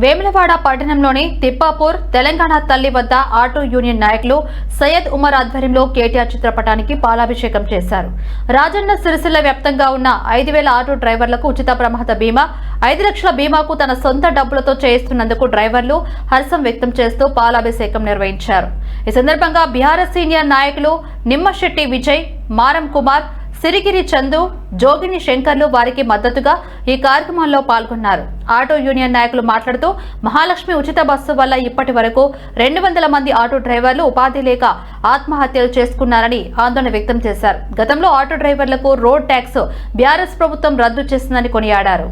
వేములవాడ పట్టణంలోని తిప్పాపూర్ తెలంగాణ తల్లి వద్ద ఆటో యూనియన్ నాయకులు సయ్యద్ ఉమర్ ఆధ్వర్యంలో కేటీఆర్ చిత్రపటానికి పాలాభిషేకం చేశారు. రాజన్న సిరిసిల్ల వ్యాప్తంగా ఉన్న ఐదు వేల ఆటో డ్రైవర్లకు ఉచిత ప్రమాద బీమా ఐదు లక్షల బీమాకు తన సొంత డబ్బులతో చేయిస్తున్నందుకు డ్రైవర్లు హర్షం వ్యక్తం చేస్తూ పాలాభిషేకం నిర్వహించారు. ఈ సందర్భంగా బీఆర్ఎస్ సీనియర్ నాయకులు నిమ్మశెట్టి విజయ్ మారం కుమార్ సిరిగిరి చందు జోగిని శంకర్లు వారికి మద్దతుగా ఈ కార్యక్రమంలో పాల్గొన్నారు. ఆటో యూనియన్ నాయకులు మాట్లాడుతూ మహాలక్ష్మి ఉచిత బస్సు వల్ల ఇప్పటి వరకు రెండు వందల మంది ఆటో డ్రైవర్లు ఉపాధి లేక ఆత్మహత్యలు చేసుకున్నారని ఆందోళన వ్యక్తం చేశారు. గతంలో ఆటో డ్రైవర్లకు రోడ్ ట్యాక్స్ బీఆర్ఎస్ ప్రభుత్వం రద్దు చేసిందని కొనియాడారు.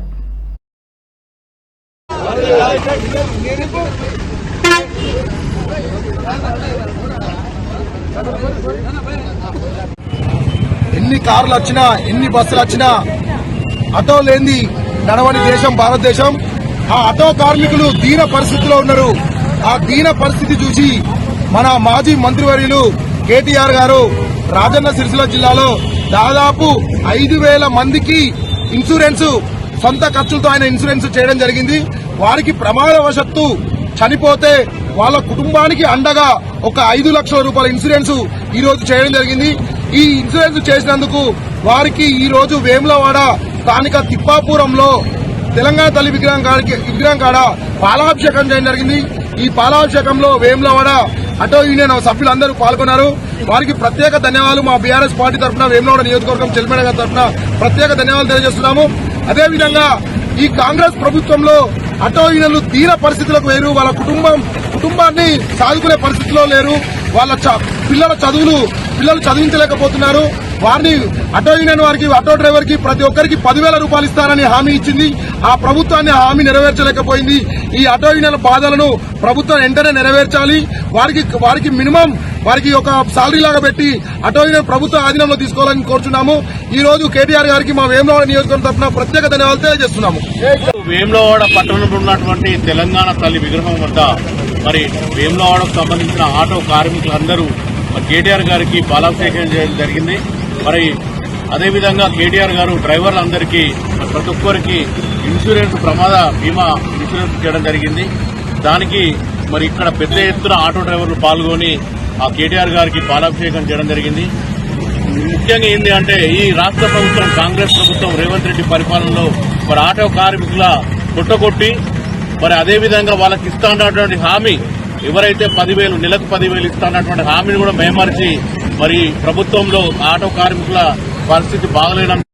ఎన్ని కార్లు వచ్చినా ఎన్ని బస్సులు వచ్చినా ఆటో లేని నడవని దేశం భారతదేశం. ఆ ఆటో కార్మికులు దీన పరిస్థితిలో ఉన్నారు. ఆ దీన పరిస్థితి చూసి మన మాజీ మంత్రివర్యులు కేటీఆర్ గారు రాజన్న సిరిసిల్ల జిల్లాలో దాదాపు ఐదు వేల మందికి ఇన్సూరెన్స్ సొంత ఖర్చులతో ఆయన ఇన్సూరెన్స్ చేయడం జరిగింది. వారికి ప్రమాదవశత్తు చనిపోతే వాళ్ళ కుటుంబానికి అండగా ఒక ఐదు లక్షల రూపాయల ఇన్సూరెన్స్ ఈ రోజు చేయడం జరిగింది. ఈ ఇన్సూరెన్స్ చేసినందుకు వారికి ఈ రోజు వేములవాడ స్థానిక తిప్పాపురంలో తెలంగాణ తల్లి విగ్రహం కాడికి విగ్రహం కాడ పాలాభిషేకం చేయడం జరిగింది. ఈ పాలాభిషేకంలో వేములవాడ అటో యూనియన్ సభ్యులందరూ పాల్గొన్నారు. వారికి ప్రత్యేక ధన్యవాదాలు. మా బీఆర్ఎస్ పార్టీ తరఫున వేములవాడ నియోజకవర్గం చెల్లిమేడ గారి తరఫున ప్రత్యేక ధన్యవాదాలు తెలియజేస్తున్నాము. అదేవిధంగా ఈ కాంగ్రెస్ ప్రభుత్వంలో అటో యూనియన్లు తీర పరిస్థితులకు వేరు వాళ్ళ కుటుంబం కుటుంబాన్ని సాదుకునే పరిస్థితిలో లేరు. వాళ్ళ చ- పిల్లల చదువులు పిల్లలు చదివించలేకపోతున్నారు. వారిని ఆటో యూనియన్ వారికి ఆటో డ్రైవర్కి ప్రతి ఒక్కరికి పదివేల రూపాయలు ఇస్తారని హామీ ఇచ్చింది. ఆ ప్రభుత్వాన్ని హామీ నెరవేర్చలేకపోయింది. ఈ ఆటో యూనియన్ బాధలను ప్రభుత్వం వెంటనే నెరవేర్చాలి. వారికి వారికి మినిమం వారికి ఒక సాలరీ లాగా పెట్టి ఆటో యూనియన్ ప్రభుత్వ ఆధీనంలో తీసుకోవాలని కోరుచున్నాము. ఈ రోజు కేటీఆర్ గారికి మా వేమరావు నియోజకవర్గం తరఫున ప్రత్యేక ధన్యవాదాలు తెలియజేస్తున్నాము. వేములవాడ పట్టణంలో ఉన్నటువంటి తెలంగాణ తల్లి విగ్రహం వద్ద మరి వేములవాడకు సంబంధించిన ఆటో కార్మికులందరూ కేటీఆర్ గారికి బాలాభిషేకం చేయడం జరిగింది. మరి అదేవిధంగా కేటీఆర్ గారు డ్రైవర్లందరికీ ప్రతి ఒక్కరికి ఇన్సూరెన్స్ ప్రమాద బీమా ఇన్సూరెన్స్ చేయడం జరిగింది. దానికి మరి ఇక్కడ పెద్ద ఎత్తున ఆటో డ్రైవర్లు పాల్గొని ఆ కేటీఆర్ గారికి పాలాభిషేకం చేయడం జరిగింది. ముఖ్యంగా ఏంటి అంటే ఈ రాష్ట్ర ప్రభుత్వం కాంగ్రెస్ ప్రభుత్వం రేవంత్ రెడ్డి పరిపాలనలో మరి ఆటో కార్మికుల పుట్టగొట్టి మరి అదేవిధంగా వాళ్ళకి ఇస్తానటువంటి హామీ ఎవరైతే పదివేలు నెలకు పదివేలు ఇస్తానటువంటి హామీని కూడా మేమర్చి మరి ప్రభుత్వంలో ఆటో కార్మికుల పరిస్థితి బాగలేడం